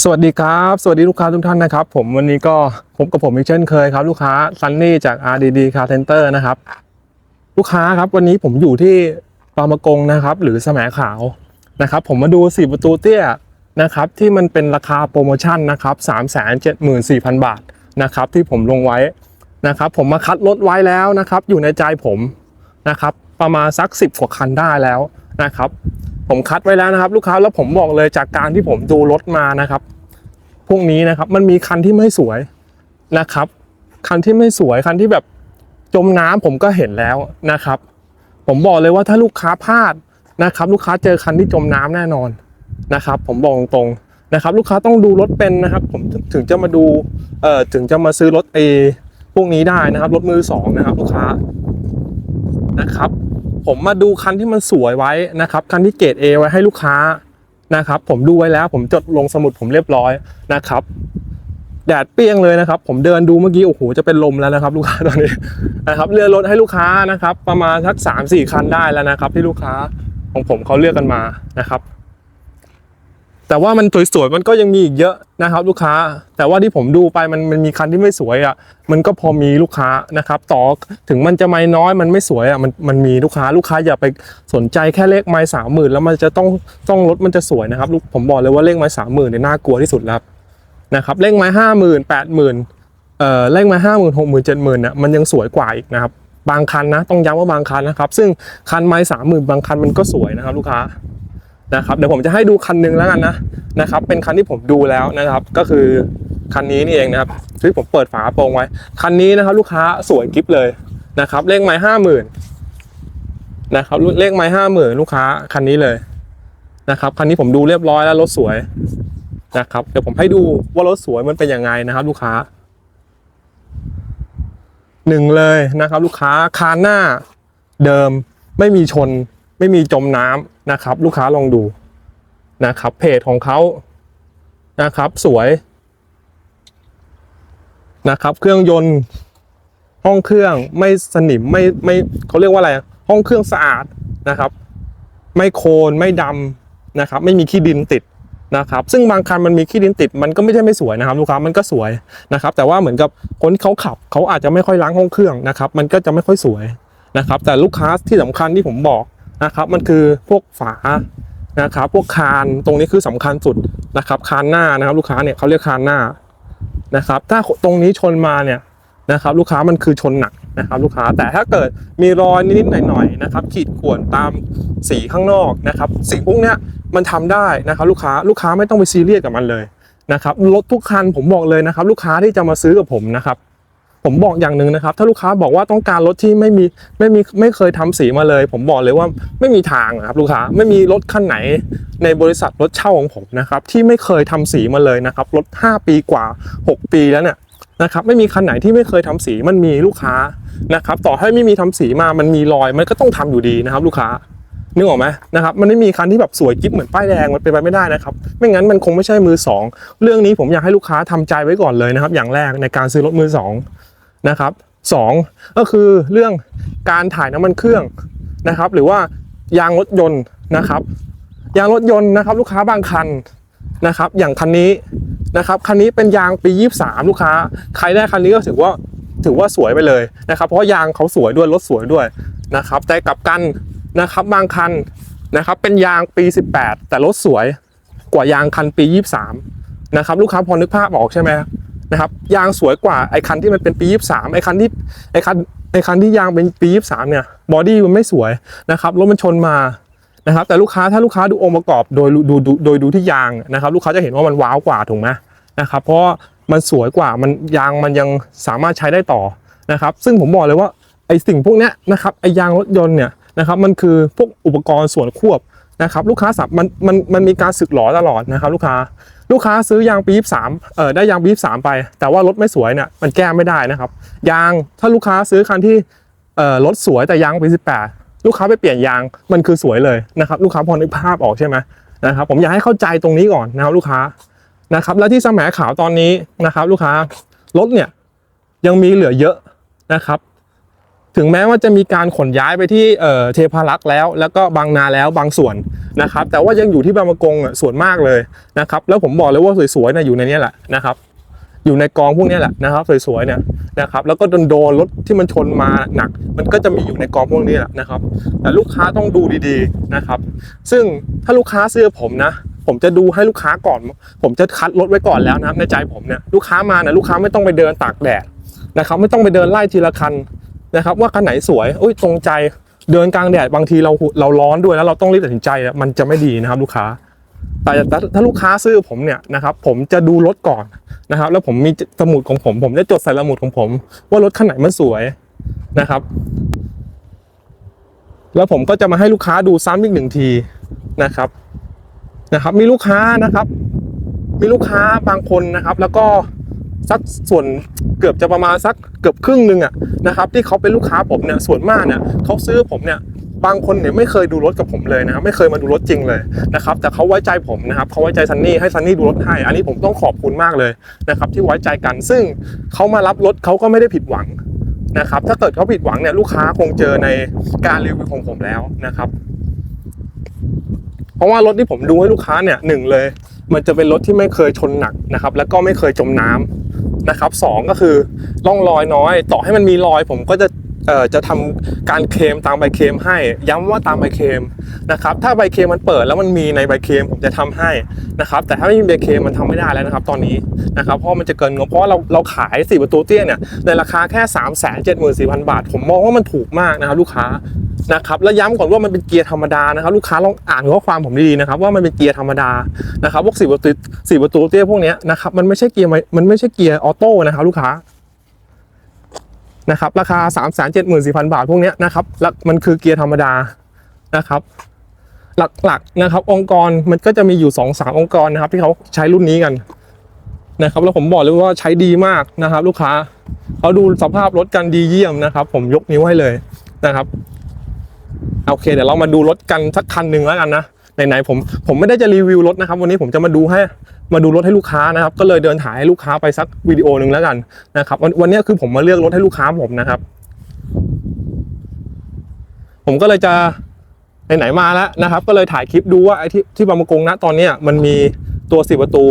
สวัสดีครับ สวัสดีลูกค้าทุกท่านนะครับ ผมวันนี้ก็พบกับผมอีกเช่นเคยครับลูกค้าซันนี่จาก RDD Car Center นะครับ ลูกค้าครับวันนี้ผมอยู่ที่บางประกงนะครับ หรือสมขาวนะครับ ผมมาดู4ประตูเตี้ยนะครับ ที่มันเป็นราคาโปรโมชั่นนะครับ374,000บาทนะครับ ที่ผมลงไว้นะครับ ผมมาคัดรถไว้แล้วนะครับ อยู่ในใจผมนะครับ ประมาณสัก10กว่าคันได้แล้วนะครับ ผมคัดไว้แล้วนะครับ ลูกค้าแล้วผมบอกเลยจากการที่ผมดูรถมานะครับ พวกนี้นะครับมันมีคันที่ไม่สวยนะครับ คันที่ไม่สวยคันที่แบบจมน้ำผมก็เห็นแล้วนะครับ ผมบอกเลยว่าถ้าลูกค้าพลาดนะครับ ลูกค้าเจอคันที่จมน้ำแน่นอนนะครับ ผมบอกตรงๆนะครับ ลูกค้าต้องดูรถเป็นนะครับ ผมถึงจะมาดูเอ่อถึงจะมาซื้อรถเอพวกนี้ได้นะครับ รถมือสองนะครับ ลูกค้านะครับ ผมมาดูคันที่มันสวยไว้นะครับคันที่เกรด A ไว้ให้ลูกค้านะครับ ผมดูไว้แล้ว ผมจดลงสมุดผมเรียบร้อยนะครับแดดเปรี้ยงเลยนะครับ ผมเดินดูเมื่อกี้โอ้โหจะเป็นลมแล้วนะครับ ลูกค้าตอนนี้นะครับเลือกรถให้ลูกค้านะครับ ประมาณสักสามสี่คันได้แล้วนะครับ ที่ลูกค้าของผมเขาเลือกกันมานะครับ แต่ว่ามันสวยๆมันก็ยังมีอีกเยอะนะครับลูกค้า แต่ว่าที่ผมดูไปมันมันมีคันที่ไม่สวยอะมันก็พอมีลูกค้านะครับต่อถึงมันจะไม่น้อยมันไม่สวยอะมันมันมีลูกค้าลูกค้าอย่าไปสนใจแค่เลขไม้สามหมื่นแล้วมันจะต้องต้องรถมันจะสวยนะครับลูกผมบอกเลยว่าเลขไม้สามหมื่นเนี่ยน่ากลัวที่สุดแล้วนะครับเลขไม้ห้าหมื่นแปดหมื่นเอ่อเลขไม้ห้าหมื่นหกหมื่นเจ็ดหมื่นเนี่ยมันยังสวยกว่าอีกนะครับบางคันนะต้องย้ำว่าบางคันนะครับ ซึ่งคันไม้สามหมื่นบางคันมันก็สวยนะครับ ลูกค้า นะครับเดี๋ยวผมจะให้ดูคันหนึงแล้วกันนะนะครับ เป็นคันที่ผมดูแล้วนะครับ ก็คือคันนี้นี่เองนะครับที่ผมเปิดฝาโปรงไว้ คันนี้นะครับ ลูกค้าสวยกิฟเลยนะครับเลขไม้ห้าหมื่นนะครับเลขไม้ห้าหมื่นลูกค้าคันนี้เลยนะครับคันนี้ผมดูเรียบร้อยแล้วรถสวยนะครับเดี๋ยวผมให้ดูว่ารถสวยมันเป็นยังไงนะครับ ลูกค้าหนึ่งเลยนะครับ ลูกค้าคานหน้าเดิมไม่มีชน ไม่มีจมน้ำ นะครับ ลูกค้าลองดูนะครับเพจของเขานะครับ สวยนะครับ เครื่องยนต์ห้องเครื่องไม่สนิมไม่ไม่เขาเรียกว่าอะไรห้องเครื่องสะอาดนะครับ ไม่โคลนไม่ดำนะครับ ไม่มีขี้ดินติดนะครับ ซึ่งบางคันมันมีขี้ดินติด มันก็ไม่ใช่ไม่สวยนะครับ ลูกค้ามันก็สวยนะครับ แต่ว่าเหมือนกับคนเขาขับเขาอาจจะไม่ค่อยล้างห้องเครื่องนะครับ มันก็จะไม่ค่อยสวยนะครับ แต่ลูกค้าที่สำคัญที่ผมบอก นะครับ มันคือพวกฝานะครับ พวกคานตรงนี้คือสำคัญสุดนะครับ คานหน้านะครับ ลูกค้าเนี่ยเขาเรียกคานหน้านะครับ ถ้าตรงนี้ชนมาเนี่ยนะครับลูกค้ามันคือชนหนักนะครับ ลูกค้าแต่ถ้าเกิดมีรอยนิดๆหน่อยๆนะครับ ขีดข่วนตามสีข้างนอกนะครับ สิ่งพวกเนี้ยมันทำได้นะครับ ลูกค้าลูกค้าไม่ต้องไปซีเรียสกับมันเลยนะครับรถทุกคันผมบอกเลยนะครับ ลูกค้าที่จะมาซื้อกับผมนะครับ ผมบอกอย่างหนึ่งนะครับ ถ้าลูกค้าบอกว่าต้องการรถที่ไม่มีไม่มีไม่เคยทำสีมาเลย ผมบอกเลยว่าไม่มีทางอะครับลูกค้าไม่มีรถคันไหนในบริษัทรถเช่าของผมนะครับที่ไม่เคยทำสีมาเลยนะครับรถ 5 ปีกว่า 6 ปีแล้วเนี่ยนะครับไม่มีคันไหนที่ไม่เคยทำสีมันมีลูกค้านะครับต่อให้ไม่มีทำสีมามันมีรอยมันก็ต้องทำอยู่ดีนะครับลูกค้านึกออกไหมนะครับมันไม่มีคันที่แบบสวยกิ๊บเหมือนป้ายแดงมันเป็นไปไม่ได้นะครับไม่งั้นมันคงไม่ใช่มือสองเรื่องนี้ผมอยากให้ลูกค้าทำใจไว้ก่อนเลยนะครับอย่างแรกในการซื้อรถมือสอง นะครับสองก็คือเรื่องการถ่ายน้ำมันเครื่องนะครับ หรือว่ายางรถยนต์นะครับ ยางรถยนต์นะครับ ลูกค้าบางคันนะครับ อย่างคันนี้นะครับคันนี้เป็นยางปี 23 ลูกค้า ใครได้คันนี้ก็ถือว่าถือว่าสวยไปเลยนะครับ เพราะยางเขาสวยด้วยรถสวยด้วยนะครับ แต่กลับกันนะครับบางคันนะครับ เป็นยางปี 18 แต่รถสวยกว่ายางคันปี 23 นะครับ ลูกค้าพอนึกภาพออกใช่ไหม นะครับยางสวยกว่าไอ้คันที่มันเป็นปี 23 ไอ้คันที่ไอ้คันไอ้คันที่ยางเป็นปี 23 เนี่ยบอดี้มันไม่สวยนะครับรถมันชนมานะครับแต่ลูกค้าถ้าลูกค้าดูองค์ประกอบโดยดูโดยดูที่ยางนะครับลูกค้าจะเห็นว่ามันว้าวกว่าถูกไหมนะครับเพราะมันสวยกว่ามันยางมันยังสามารถใช้ได้ต่อนะครับซึ่งผมบอกเลยว่าไอสิ่งพวกนี้นะครับไอยางรถยนต์เนี่ยนะครับมันคือพวกอุปกรณ์ส่วนควบนะครับลูกค้าสับมันมันมันมีการสึกหลอตลอดนะครับลูกค้า ลูกค้าซื้อยางปี23เออได้ยางปี23ไป แต่ว่ารถไม่สวยเนี่ยมันแก้ไม่ได้นะครับ ยางถ้าลูกค้าซื้อคันที่เอ่อรถสวยแต่ยางปี18ลูกค้าไปเปลี่ยนยางมันคือสวยเลยนะครับ ลูกค้าพอนึกภาพออกใช่ไหมนะครับ ผมอยากให้เข้าใจตรงนี้ก่อนนะครับลูกค้านะครับ แล้วที่สมขาวตอนนี้นะครับ ลูกค้ารถเนี่ยยังมีเหลือเยอะนะครับ ถึงแม้ว่าจะมีการขนย้ายไปที่เทพารักษ์แล้ว แล้วก็บางนาแล้วบางส่วนนะครับ แต่ว่ายังอยู่ที่บางประกงส่วนมากเลยนะครับ แล้วผมบอกเลยว่าสวยๆเนี่ยอยู่ในนี้แหละนะครับ อยู่ในกองพวกนี้แหละนะครับสวยๆเนี่ยนะครับแล้วก็โดนโดนรถที่มันชนมาหนัก มันก็จะมีอยู่ในกองพวกนี้แหละนะครับ แต่ลูกค้าต้องดูดีๆนะครับ ซึ่งถ้าลูกค้าซื้อผมนะผมจะดูให้ลูกค้าก่อน ผมจะคัดรถไว้ก่อนแล้วนะครับในใจผมเนี่ยลูกค้ามาเนี่ยลูกค้าไม่ต้องไปเดินตากแดดนะครับ ไม่ต้องไปเดินไล่ทีละคัน นะครับว่าคันไหนสวยอุ้ยตรงใจเดินกลางแดดบางทีเราเราร้อนด้วยแล้วเราต้องรีบตัดสินใจมันจะไม่ดีนะครับลูกค้า แต่ถ้าลูกค้าซื้อผมเนี่ยนะครับผมจะดูรถก่อนนะครับ แล้วผมมีสมุดของผม ผมจะจดใส่สมุดของผม ว่ารถคันไหนมันสวยนะครับ แล้วผมก็จะมาให้ลูกค้าดูซ้ำอีกหนึ่งทีนะครับนะครับ มีลูกค้านะครับ มีลูกค้าบางคนนะครับ แล้วก็ สักส่วนเกือบจะประมาณสักเกือบครึ่งหนึ่งอะนะครับที่เขาเป็นลูกค้าผมเนี่ยส่วนมากเนี่ยเขาซื้อผมเนี่ยบางคนเนี่ยไม่เคยดูรถกับผมเลยนะไม่เคยมาดูรถจริงเลยนะครับแต่เขาไว้ใจผมนะครับเขาไว้ใจซันนี่ให้ซันนี่ดูรถให้อันนี้ผมต้องขอบคุณมากเลยนะครับที่ไว้ใจกันซึ่งเขามารับรถเขาก็ไม่ได้ผิดหวังนะครับถ้าเกิดเขาผิดหวังเนี่ยลูกค้าคงเจอในการรีวิวของผมแล้วนะครับ เพราะว่ารถที่ผมดูให้ลูกค้าเนี่ยหนึ่งเลย มันจะเป็นรถที่ไม่เคยชนหนักนะครับ แล้วก็ไม่เคยจมน้ำ นะครับสองก็คือร่องรอยน้อย ต่อให้มันมีรอยผมก็จะเอ่อจะทำการเคลมตามใบเคลมให้ ย้ำว่าตามใบเคลมนะครับถ้าใบเคลมมันเปิดแล้วมันมีในใบเคลมผมจะทำให้นะครับแต่ถ้าไม่มีใบเคลมมันทำไม่ได้แล้วนะครับตอนนี้นะครับเพราะมันจะเกินงบเพราะเราเราขายสี่ประตูเตี้ยเนี่ยในราคาแค่ 3 7 4 0 0 0 บาท ผมมองว่ามันถูกมากนะครับลูกค้า นะครับแล้วย้ำก่อนว่ามันเป็นเกียร์ธรรมดานะครับลูกค้าลองอ่านข้อความผมดีๆนะครับว่ามันเป็นเกียร์ธรรมดานะครับพวกสี่ประตูสี่ประตูเตี้ยพวกนี้นะครับมันไม่ใช่เกียร์มันไม่ใช่เกียร์ออโต้นะครับลูกค้านะครับราคา 3 7 4 0 0 0 บาทพวกนี้นะครับแล้วมันคือเกียร์ธรรมดานะครับ หลักๆนะครับ องค์กรมันก็จะมีอยู่2อสามองค์กรนะครับ ที่เขาใช้รุ่นนี้กันนะครับ แล้วผมบอกเลยว่าใช้ดีมากนะครับ ลูกค้าเขาดูสภาพรถกันดีเยี่ยมนะครับ ผมยกนิ้วให้เลยนะครับ โอเคเดี๋ยวเรามาดูรถกันสักคันหนึ่งแล้วกันนะไหนๆผมผมไม่ได้จะรีวิวรถนะครับ วันนี้ผมจะมาดูให้มาดูรถให้ลูกค้านะครับ ก็เลยเดินถ่ายให้ลูกค้าไปสักวิดีโอหนึ่งแล้วกันนะครับวันวันนี้คือผมมาเลือกรถให้ลูกค้าผมนะครับ ผมก็เลยจะไหนๆมาแล้วนะครับ ก็เลยถ่ายคลิปดูว่าไอ้ที่ที่บางประกงนะตอนเนี้ยมันมีตัวสี่ประตู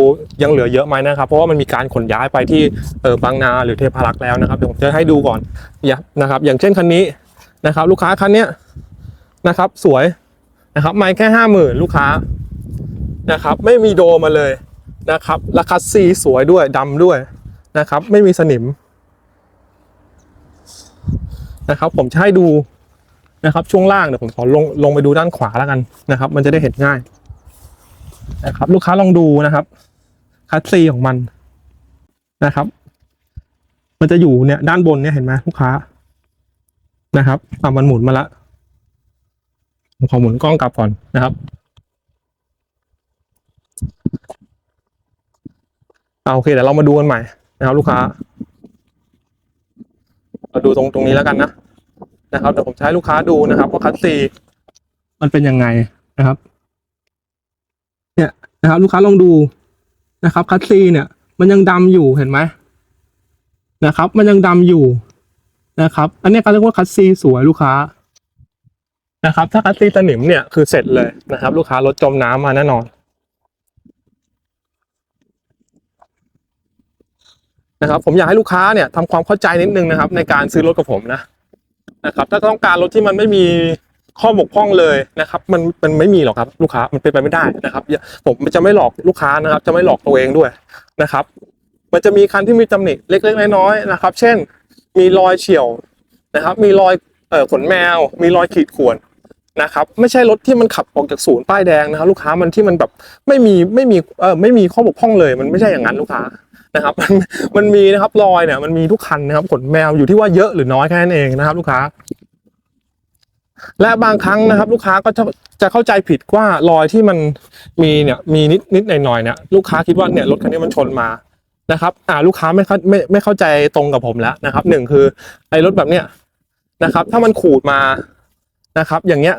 ยังเหลือเยอะไหมนะครับ เพราะว่ามันมีการขนย้ายไปที่เออบางนาหรือเทพารักษ์แล้วนะครับเดี๋ยวผมจะให้ดูก่อนอย่านะครับ อย่างเช่นคันนี้นะครับ ลูกค้าคันเนี้ย นะครับ สวยนะครับ ไม่แค่ห้าหมื่นลูกค้านะครับ ไม่มีโดมาเลยนะครับราคาซีสวยด้วยดำด้วยนะครับ ไม่มีสนิมนะครับ ผมจะให้ดูนะครับ ช่วงล่างเดี๋ยวผมขอลงลงไปดูด้านขวาแล้วกันนะครับ มันจะได้เห็นง่ายนะครับ ลูกค้าลองดูนะครับ คัสซีของมันนะครับ มันจะอยู่เนี่ยด้านบนเนี่ยเห็นไหมลูกค้านะครับอะมันหมุนมาละ ขอหมุนกล้องกลับก่อนนะครับ เอาโอเคเดี๋ยวเรามาดูกันใหม่นะครับ ลูกค้าเราดูตรงตรงนี้แล้วกันนะนะครับเดี๋ยวผมให้ลูกค้าดูนะครับว่าคัตซีมันเป็นยังไงนะครับ เนี่ยนะครับ ลูกค้าลองดูนะครับ คัตซีเนี่ย มันยังดำอยู่เห็นไหมนะครับ มันยังดำอยู่นะครับ อันนี้เขาเรียกว่าคัตซีสวยลูกค้า นะครับ ถ้าคัสซีสนิมเนี่ยคือเสร็จเลยนะครับ ลูกค้ารถจมน้ำมาแน่นอนนะครับผมอยากให้ลูกค้าเนี่ยทำความเข้าใจนิดนึงนะครับ ในการซื้อรถกับผมนะนะครับ ถ้าต้องการรถที่มันไม่มีข้อบกพร่องเลยนะครับ มันมันไม่มีหรอกครับ ลูกค้ามันเป็นไปไม่ได้นะครับ ผมจะไม่หลอกลูกค้านะครับ จะไม่หลอกตัวเองด้วยนะครับ มันจะมีคันที่มีตำหนิเล็กๆน้อยๆนะครับ เช่น มีรอยเฉียวนะครับ มีรอยเอ่อขนแมว มีรอยขีดข่วน นะครับไม่ใช่รถที่มันขับออกจากศูนย์ป้ายแดงนะครับ ลูกค้ามันที่มันแบบไม่มีไม่มีเออไม่มีข้อบกพร่องเลย มันไม่ใช่อย่างนั้นลูกค้านะครับ มันมันมีนะครับรอยเนี่ยมันมีทุกคันนะครับขนแมวอยู่ที่ว่าเยอะหรือน้อยแค่นั้นเองนะครับ ลูกค้า และบางครั้งนะครับ ลูกค้าก็จะจะเข้าใจผิดว่ารอยที่มันมีเนี่ยมีนิดนิดหน่อยหน่อยเนี่ยลูกค้าคิดว่าเนี่ยรถคันนี้มันชนมานะครับอ่าลูกค้าไม่เข้าไม่ไม่เข้าใจตรงกับผมแล้วนะครับหนึ่งคือไอ้รถแบบเนี้ยนะครับ ถ้ามันขูดมา นะครับ อย่างเงี้ย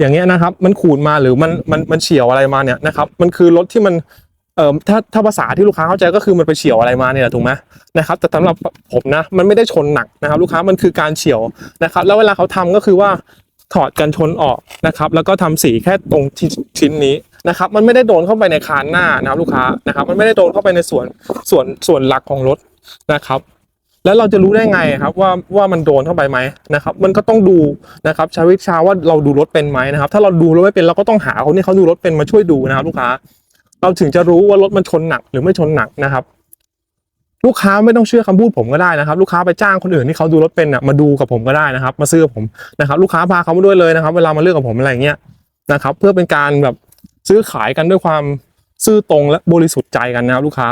อย่างเงี้ยนะครับ มันขูดมาหรือมันมันมันเฉียวอะไรมาเนี่ยนะครับ มันคือรถที่มันเอ่อถ้าถ้าภาษาที่ลูกค้าเข้าใจก็คือมันไปเฉียวอะไรมาเนี่ยแหละถูกไหมนะครับ แต่สำหรับผมนะ มันไม่ได้ชนหนักนะครับ ลูกค้ามันคือการเฉียวนะครับ แล้วเวลาเขาทำก็คือว่าถอดกันชนออกนะครับ แล้วก็ทำสีแค่ตรงชิ้นนี้นะครับ มันไม่ได้โดนเข้าไปในคานหน้านะครับลูกค้านะครับ มันไม่ได้โดนเข้าไปในส่วนส่วนส่วนหลักของรถนะครับ แล้วเราจะรู้ได้ไงครับว่าว่ามันโดนเข้าไปไหมนะครับมันก็ต้องดูนะครับใช้วิชาว่าเราดูรถเป็นไหมนะครับ ถ้าเราดูรถไม่เป็นเราก็ต้องหาคนที่เขาดูรถเป็นมาช่วยดูนะครับ ลูกค้า เราถึงจะรู้ว่ารถมันชนหนักหรือไม่ชนหนักนะครับลูกค้าไม่ต้องเชื่อคำพูดผมก็ได้นะครับ ลูกค้าไปจ้างคนอื่นที่เขาดูรถเป็นน่ะมาดูกับผมก็ได้นะครับ มาซื้อกับผมนะครับ ลูกค้าพาเขามาด้วยเลยนะครับ เวลามาเลือกกับผมอะไรเงี้ยนะครับ เพื่อเป็นการแบบซื้อขายกันด้วยความซื่อตรงและบริสุทธิ์ใจกันนะครับ ลูกค้า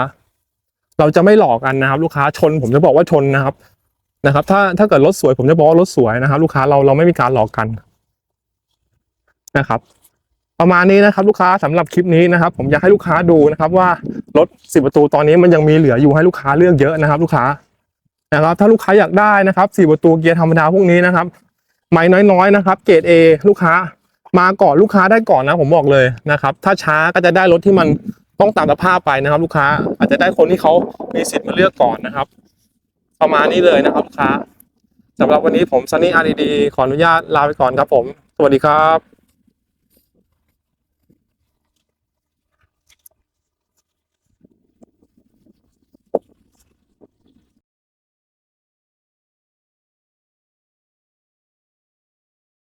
เราจะไม่หลอกกันนะครับ ลูกค้าชน ผมจะบอกว่าชนนะครับนะครับ ถ้าถ้าเกิดรถสวย ผมจะบอกว่ารถสวยนะครับ ลูกค้าเราเราไม่มีการหลอกกันนะครับ ประมาณนี้นะครับ ลูกค้าสำหรับคลิปนี้นะครับ ผมอยากให้ลูกค้าดูนะครับว่ารถสิบประตูตอนนี้มันยังมีเหลืออยู่ให้ลูกค้าเลือกเยอะนะครับ ลูกค้านะครับ ถ้าลูกค้าอยากได้นะครับสี่ประตูเกียร์ธรรมดาพวกนี้นะครับไม่น้อยๆนะครับ เกรด A ลูกค้ามาก่อนลูกค้าได้ก่อนนะ ผมบอกเลยนะครับ ถ้าช้าก็จะได้รถที่มัน ต้องตามสภาพไปนะครับ ลูกค้าอาจจะได้คนที่เขามีสิทธิ์มาเลือกก่อนนะครับ ประมาณนี้เลยนะครับลูกค้าสำหรับวันนี้ผมซันนี่อารีดีขออนุญาตลาไปก่อนครับผม สวัสดีครับ